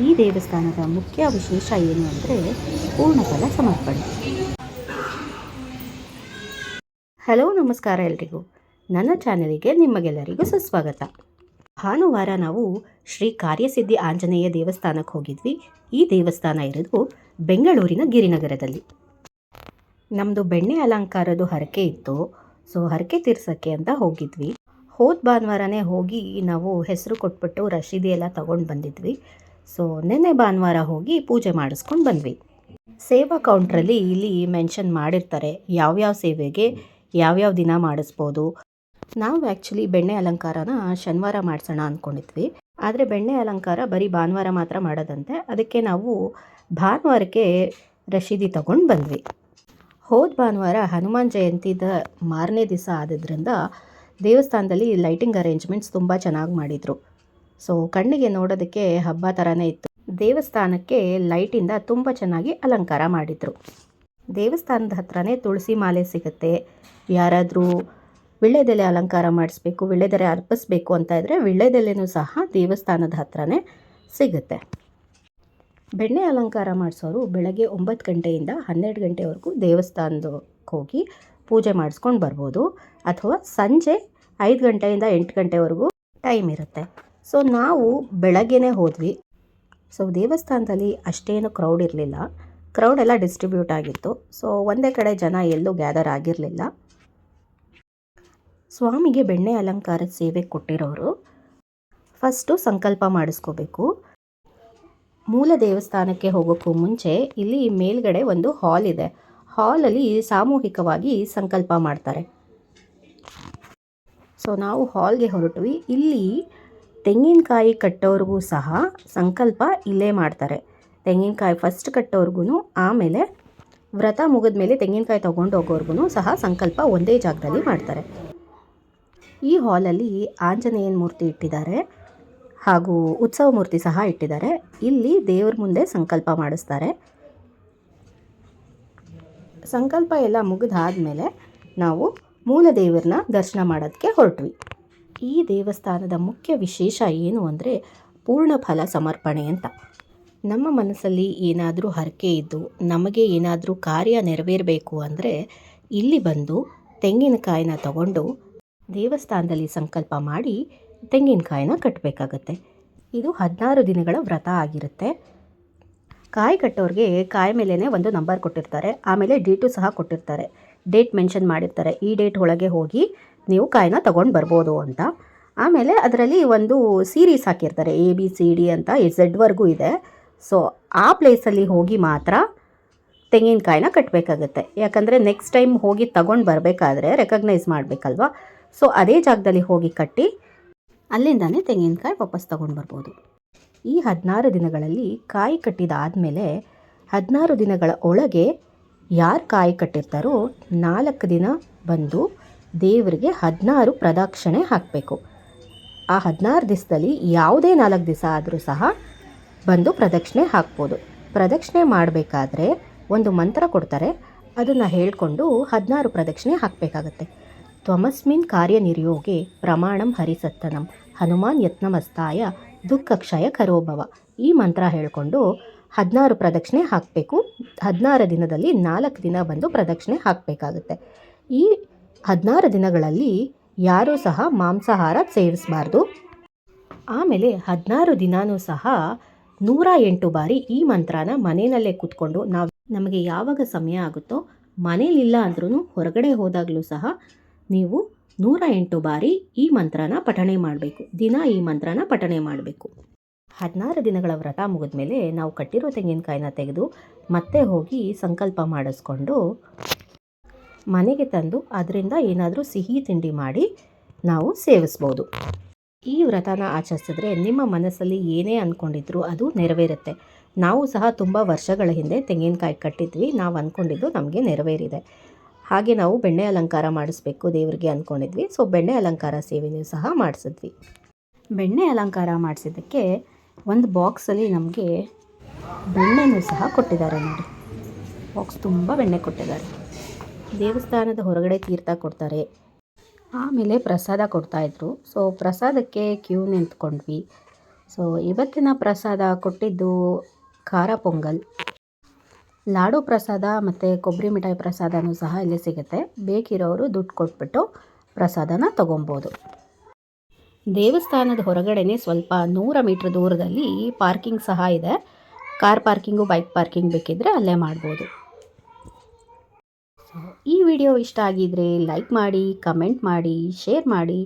ಈ ದೇವಸ್ಥಾನದ ಮುಖ್ಯ ವಿಶೇಷ ಏನು ಅಂದರೆ ಪೂರ್ಣಫಲ ಸಮರ್ಪಣೆ. ಹಲೋ, ನಮಸ್ಕಾರ ಎಲ್ರಿಗೂ. ನನ್ನ ಚಾನಲಿಗೆ ನಿಮಗೆಲ್ಲರಿಗೂ ಸುಸ್ವಾಗತ. ಭಾನುವಾರ ನಾವು ಶ್ರೀ ಕಾರ್ಯಸಿದ್ಧಿ ಆಂಜನೇಯ ದೇವಸ್ಥಾನಕ್ಕೆ ಹೋಗಿದ್ವಿ. ಈ ದೇವಸ್ಥಾನ ಇರೋದು ಬೆಂಗಳೂರಿನ ಗಿರಿನಗರದಲ್ಲಿ. ನಮ್ಮದು ಬೆಣ್ಣೆ ಅಲಂಕಾರದ್ದು ಹರಕೆ ಇತ್ತು. ಸೊ, ಹರಕೆ ತೀರ್ಸೋಕ್ಕೆ ಅಂತ ಹೋಗಿದ್ವಿ. ಹೋದ ಭಾನುವಾರನೇ ಹೋಗಿ ನಾವು ಹೆಸರು ಕೊಟ್ಬಿಟ್ಟು ರಶೀದಿ ಎಲ್ಲ ತಗೊಂಡು ಬಂದಿದ್ವಿ. ಸೊ ನಿನ್ನೆ ಭಾನುವಾರ ಹೋಗಿ ಪೂಜೆ ಮಾಡಿಸ್ಕೊಂಡು ಬಂದ್ವಿ. ಸೇವಾ ಕೌಂಟ್ರಲ್ಲಿ ಇಲ್ಲಿ ಮೆನ್ಷನ್ ಮಾಡಿರ್ತಾರೆ ಯಾವ್ಯಾವ ಸೇವೆಗೆ ಯಾವ್ಯಾವ ದಿನ ಮಾಡಿಸ್ಬೋದು. ನಾವು ಆ್ಯಕ್ಚುಲಿ ಬೆಣ್ಣೆ ಅಲಂಕಾರನ ಶನಿವಾರ ಮಾಡಿಸೋಣ ಅಂದ್ಕೊಂಡಿದ್ವಿ ಆದರೆ ಬೆಣ್ಣೆ ಅಲಂಕಾರ ಬರೀ ಭಾನುವಾರ ಮಾತ್ರ ಮಾಡೋದಂತೆ. ಅದಕ್ಕೆ ನಾವು ಭಾನುವಾರಕ್ಕೆ ರಶೀದಿ ತಗೊಂಡು ಬಂದ್ವಿ. ಹೋದ ಭಾನುವಾರ ಹನುಮಾನ್ ಜಯಂತಿದ ಮಾರನೇ ದಿವಸ ಆದ್ದರಿಂದ ದೇವಸ್ಥಾನದಲ್ಲಿ ಲೈಟಿಂಗ್ ಅರೇಂಜ್ಮೆಂಟ್ಸ್ ತುಂಬ ಚೆನ್ನಾಗಿ ಮಾಡಿದರು. ಸೊ ಕಣ್ಣಿಗೆ ನೋಡೋದಕ್ಕೆ ಹಬ್ಬ ಥರನೇ ಇತ್ತು. ದೇವಸ್ಥಾನಕ್ಕೆ ಲೈಟಿಂದ ತುಂಬ ಚೆನ್ನಾಗಿ ಅಲಂಕಾರ ಮಾಡಿದರು. ದೇವಸ್ಥಾನದ ಹತ್ರನೇ ತುಳಸಿ ಮಾಲೆ ಸಿಗುತ್ತೆ. ಯಾರಾದರೂ ವಿಳ್ಳೆದೆಲೆ ಅಲಂಕಾರ ಮಾಡಿಸ್ಬೇಕು ವಿಳ್ಳೆದೆಲೆ ಅರ್ಪಿಸ್ಬೇಕು ಅಂತ ಇದ್ದರೆ ವಿಳ್ಳೆದೆಲೆನೂ ಸಹ ದೇವಸ್ಥಾನದ ಹತ್ರನೇ ಸಿಗುತ್ತೆ. ಬೆಣ್ಣೆ ಅಲಂಕಾರ ಮಾಡಿಸೋರು ಬೆಳಗ್ಗೆ ಒಂಬತ್ತು ಗಂಟೆಯಿಂದ ಹನ್ನೆರಡು ಗಂಟೆವರೆಗೂ ದೇವಸ್ಥಾನದಕ್ಕೆ ಹೋಗಿ ಪೂಜೆ ಮಾಡಿಸ್ಕೊಂಡು ಬರ್ಬೋದು. ಅಥವಾ ಸಂಜೆ ಐದು ಗಂಟೆಯಿಂದ ಎಂಟು ಗಂಟೆವರೆಗೂ ಟೈಮ್ ಇರುತ್ತೆ. ಸೊ ನಾವು ಬೆಳಗ್ಗೆನೇ ಹೋದ್ವಿ. ಸೊ ದೇವಸ್ಥಾನದಲ್ಲಿ ಅಷ್ಟೇನು ಕ್ರೌಡ್ ಇರಲಿಲ್ಲ. ಕ್ರೌಡ್ ಎಲ್ಲ ಡಿಸ್ಟ್ರಿಬ್ಯೂಟ್ ಆಗಿತ್ತು. ಸೊ ಒಂದೇ ಕಡೆ ಜನ ಎಲ್ಲೂ ಗ್ಯಾದರ್ ಆಗಿರಲಿಲ್ಲ. ಸ್ವಾಮಿಗೆ ಬೆಣ್ಣೆ ಅಲಂಕಾರದ ಸೇವೆ ಕೊಟ್ಟಿರೋರು. ಫಸ್ಟು ಸಂಕಲ್ಪ ಮಾಡಿಸ್ಕೋಬೇಕು. ಮೂಲ ದೇವಸ್ಥಾನಕ್ಕೆ ಹೋಗೋಕ್ಕೂ ಮುಂಚೆ ಇಲ್ಲಿ ಮೇಲ್ಗಡೆ ಒಂದು ಹಾಲ್ ಇದೆ. ಹಾಲಲ್ಲಿ ಸಾಮೂಹಿಕವಾಗಿ ಸಂಕಲ್ಪ ಮಾಡ್ತಾರೆ. ಸೊ ನಾವು ಹಾಲ್ಗೆ ಹೊರಟ್ವಿ. ಇಲ್ಲಿ ತೆಂಗಿನಕಾಯಿ ಕಟ್ಟೋರ್ಗೂ ಸಹ ಸಂಕಲ್ಪ ಇಲ್ಲೇ ಮಾಡ್ತಾರೆ. ತೆಂಗಿನಕಾಯಿ ಫಸ್ಟ್ ಕಟ್ಟೋರ್ಗು ಆಮೇಲೆ ವ್ರತ ಮುಗಿದ ಮೇಲೆ ತೆಂಗಿನಕಾಯಿ ತೊಗೊಂಡು ಹೋಗೋರ್ಗು ಸಹ ಸಂಕಲ್ಪ ಒಂದೇ ಜಾಗದಲ್ಲಿ ಮಾಡ್ತಾರೆ. ಈ ಹಾಲಲ್ಲಿ ಆಂಜನೇಯನ ಮೂರ್ತಿ ಇಟ್ಟಿದ್ದಾರೆ ಹಾಗೂ ಉತ್ಸವ ಮೂರ್ತಿ ಸಹ ಇಟ್ಟಿದ್ದಾರೆ. ಇಲ್ಲಿ ದೇವ್ರ ಮುಂದೆ ಸಂಕಲ್ಪ ಮಾಡಿಸ್ತಾರೆ. ಸಂಕಲ್ಪ ಎಲ್ಲ ಮುಗಿದಾದ್ಮೇಲೆ ನಾವು ಮೂಲ ದೇವರನ್ನ ದರ್ಶನ ಮಾಡೋದಕ್ಕೆ ಹೊರಟ್ವಿ. ಈ ದೇವಸ್ಥಾನದ ಮುಖ್ಯ ವಿಶೇಷ ಏನು ಅಂದರೆ ಪೂರ್ಣ ಫಲ ಸಮರ್ಪಣೆ ಅಂತ. ನಮ್ಮ ಮನಸ್ಸಲ್ಲಿ ಏನಾದರೂ ಹರಕೆ ಇದ್ದು ನಮಗೆ ಏನಾದರೂ ಕಾರ್ಯ ನೆರವೇರಬೇಕು ಅಂದರೆ ಇಲ್ಲಿ ಬಂದು ತೆಂಗಿನಕಾಯಿನ ತಗೊಂಡು ದೇವಸ್ಥಾನದಲ್ಲಿ ಸಂಕಲ್ಪ ಮಾಡಿ ತೆಂಗಿನಕಾಯಿನ ಕಟ್ಟಬೇಕಾಗತ್ತೆ ಇದು ಹದಿನಾರು ದಿನಗಳ ವ್ರತ ಆಗಿರುತ್ತೆ. ಕಾಯಿ ಕಟ್ಟೋರಿಗೆ ಕಾಯಿ ಮೇಲೇ ಒಂದು ನಂಬರ್ ಕೊಟ್ಟಿರ್ತಾರೆ, ಆಮೇಲೆ ಡೇಟು ಸಹ ಕೊಟ್ಟಿರ್ತಾರೆ. ಡೇಟ್ ಮೆನ್ಷನ್ ಮಾಡಿರ್ತಾರೆ. ಈ ಡೇಟ್ ಒಳಗೆ ಹೋಗಿ ನೀವು ಕಾಯಿನ ತಗೊಂಡು ಬರ್ಬೋದು ಅಂತ. ಆಮೇಲೆ ಅದರಲ್ಲಿ ಒಂದು ಸೀರೀಸ್ ಹಾಕಿರ್ತಾರೆ ಎ ಬಿ ಸಿ ಡಿ ಅಂತ ಝೆಡ್ವರೆಗೂ ಇದೆ. ಸೊ ಆ ಪ್ಲೇಸಲ್ಲಿ ಹೋಗಿ ಮಾತ್ರ ತೆಂಗಿನಕಾಯಿನ ಕಟ್ಟಬೇಕಾಗತ್ತೆ ಯಾಕಂದರೆ ನೆಕ್ಸ್ಟ್ ಟೈಮ್ ಹೋಗಿ ತಗೊಂಡು ಬರಬೇಕಾದ್ರೆ ರೆಕಗ್ನೈಸ್ ಮಾಡಬೇಕಲ್ವಾ? ಸೊ ಅದೇ ಜಾಗದಲ್ಲಿ ಹೋಗಿ ಕಟ್ಟಿ ಅಲ್ಲಿಂದಾನೇ ತೆಂಗಿನಕಾಯಿ ವಾಪಸ್ ತಗೊಂಡು ಬರ್ಬೋದು. ಈ ಹದಿನಾರು ದಿನಗಳಲ್ಲಿ ಕಾಯಿ ಕಟ್ಟಿದಾದಮೇಲೆ ಹದಿನಾರು ದಿನಗಳ ಒಳಗೆ ಯಾರು ಕಾಯಿ ಕಟ್ಟಿರ್ತಾರೋ ನಾಲ್ಕು ದಿನ ಬಂದು ದೇವರಿಗೆ ಹದಿನಾರು ಪ್ರದಕ್ಷಿಣೆ ಹಾಕಬೇಕು. ಆ ಹದಿನಾರು ದಿವಸದಲ್ಲಿ ಯಾವುದೇ ನಾಲ್ಕು ದಿವಸ ಆದರೂ ಸಹ ಬಂದು ಪ್ರದಕ್ಷಿಣೆ ಹಾಕ್ಬೋದು. ಪ್ರದಕ್ಷಿಣೆ ಮಾಡಬೇಕಾದ್ರೆ ಒಂದು ಮಂತ್ರ ಕೊಡ್ತಾರೆ. ಅದನ್ನು ಹೇಳಿಕೊಂಡು ಹದಿನಾರು ಪ್ರದಕ್ಷಿಣೆ ಹಾಕಬೇಕಾಗತ್ತೆ. ತ್ವಮಸ್ಮಿನ್ ಕಾರ್ಯನಿರ್ಯೋಗೆ ಪ್ರಮಾಣಂ ಹರಿಸತ್ತನಂ ಹನುಮಾನ್ ಯತ್ನಮಸ್ತಾಯ ದುಃಖಕ್ಷಯ ಕರೋಭವ ಈ ಮಂತ್ರ ಹೇಳಿಕೊಂಡು ಹದಿನಾರು ಪ್ರದಕ್ಷಿಣೆ ಹಾಕಬೇಕು. ಹದಿನಾರು ದಿನದಲ್ಲಿ ನಾಲ್ಕು ದಿನ ಬಂದು ಪ್ರದಕ್ಷಿಣೆ ಹಾಕಬೇಕಾಗುತ್ತೆ. ಈ ಹದಿನಾರು ದಿನಗಳಲ್ಲಿ ಯಾರೂ ಸಹ ಮಾಂಸಾಹಾರ ಸೇವಿಸಬಾರ್ದು. ಆಮೇಲೆ ಹದಿನಾರು ದಿನಾನೂ ಸಹ ನೂರ ಎಂಟು ಬಾರಿ ಈ ಮಂತ್ರನ ಮನೆಯಲ್ಲೇ ಕೂತ್ಕೊಂಡು ನಾವು ನಮಗೆ ಯಾವಾಗ ಸಮಯ ಆಗುತ್ತೋ ಮನೇಲಿಲ್ಲ ಅಂದ್ರೂ ಹೊರಗಡೆ ಹೋದಾಗಲೂ ಸಹ ನೀವು ನೂರ ಎಂಟು ಬಾರಿ ಈ ಮಂತ್ರನ ಪಠಣೆ ಮಾಡಬೇಕು. ದಿನ ಈ ಮಂತ್ರನ ಪಠಣೆ ಮಾಡಬೇಕು. ಹದಿನಾರು ದಿನಗಳ ವ್ರತ ಮುಗಿದ ಮೇಲೆ ನಾವು ಕಟ್ಟಿರೋ ತೆಂಗಿನಕಾಯಿನ ತೆಗೆದು ಮತ್ತೆ ಹೋಗಿ ಸಂಕಲ್ಪ ಮಾಡಿಸ್ಕೊಂಡು ಮನೆಗೆ ತಂದು ಅದರಿಂದ ಏನಾದರೂ ಸಿಹಿ ತಿಂಡಿ ಮಾಡಿ ನಾವು ಸೇವಿಸ್ಬೋದು. ಈ ವ್ರತನ ಆಚರಿಸಿದ್ರೆ ನಿಮ್ಮ ಮನಸ್ಸಲ್ಲಿ ಏನೇ ಅಂದ್ಕೊಂಡಿದ್ರು ಅದು ನೆರವೇರುತ್ತೆ. ನಾವು ಸಹ ತುಂಬ ವರ್ಷಗಳ ಹಿಂದೆ ತೆಂಗಿನಕಾಯಿ ಕಟ್ಟಿದ್ವಿ. ನಾವು ಅಂದ್ಕೊಂಡಿದ್ದು ನಮಗೆ ನೆರವೇರಿದೆ. ಹಾಗೆ ನಾವು ಬೆಣ್ಣೆ ಅಲಂಕಾರ ಮಾಡಿಸ್ಬೇಕು ದೇವರಿಗೆ ಅಂದ್ಕೊಂಡಿದ್ವಿ ಸೊ, ಬೆಣ್ಣೆ ಅಲಂಕಾರ ಸೇವೆಯೂ ಸಹ ಮಾಡಿಸಿದ್ವಿ. ಬೆಣ್ಣೆ ಅಲಂಕಾರ ಮಾಡಿಸಿದ್ದಕ್ಕೆ ಒಂದು ಬಾಕ್ಸಲ್ಲಿ ನಮಗೆ ಬೆಣ್ಣೆನೂ ಸಹ ಕೊಟ್ಟಿದ್ದಾರೆ ನೋಡಿ. ಬಾಕ್ಸ್ ತುಂಬ ಬೆಣ್ಣೆ ಕೊಟ್ಟಿದ್ದಾರೆ. ದೇವಸ್ಥಾನದ ಹೊರಗಡೆ ತೀರ್ಥ ಕೊಡ್ತಾರೆ. ಆಮೇಲೆ ಪ್ರಸಾದ ಕೊಡ್ತಾಯಿದ್ರು ಸೊ ಪ್ರಸಾದಕ್ಕೆ ಕ್ಯೂ ನಿಂತ್ಕೊಂಡ್ವಿ. ಸೊ ಇವತ್ತಿನ ಪ್ರಸಾದ ಕೊಟ್ಟಿದ್ದು ಖಾರ ಪೊಂಗಲ್. ಲಾಡು ಪ್ರಸಾದ ಮತ್ತು ಕೊಬ್ಬರಿ ಮಿಠಾಯಿ ಪ್ರಸಾದನೂ ಸಹ ಇಲ್ಲಿ ಸಿಗುತ್ತೆ. ಬೇಕಿರೋರು ದುಡ್ಡು ಕೊಟ್ಬಿಟ್ಟು ಪ್ರಸಾದನ ತೊಗೊಬೋದು. ದೇವಸ್ಥಾನದ ಹೊರಗಡೆನೆ ಸ್ವಲ್ಪ ನೂರ ಮೀಟ್ರ್ ದೂರದಲ್ಲಿ ಪಾರ್ಕಿಂಗ್ ಸಹ ಇದೆ. ಕಾರ್ ಪಾರ್ಕಿಂಗು, ಬೈಕ್ ಪಾರ್ಕಿಂಗ್ ಬೇಕಿದ್ದರೆ ಅಲ್ಲೇ ಮಾಡ್ಬೋದು. ಈ ವಿಡಿಯೋ ಇಷ್ಟ ಆಗಿದ್ರೆ ಲೈಕ್ ಮಾಡಿ, ಕಮೆಂಟ್ ಮಾಡಿ, ಶೇರ್ ಮಾಡಿ.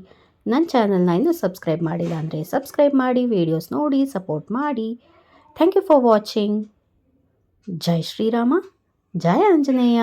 ನನ್ನ ಚಾನಲ್ನ ಇನ್ನೂ ಸಬ್ಸ್ಕ್ರೈಬ್ ಮಾಡಿಲ್ಲ ಅಂದರೆ ಸಬ್ಸ್ಕ್ರೈಬ್ ಮಾಡಿ, ವಿಡಿಯೋಸ್ ನೋಡಿ, ಸಪೋರ್ಟ್ ಮಾಡಿ. Thank you for watching. ಜೈ ಶ್ರೀರಾಮ ಜಯ ಆಂಜನೇಯ.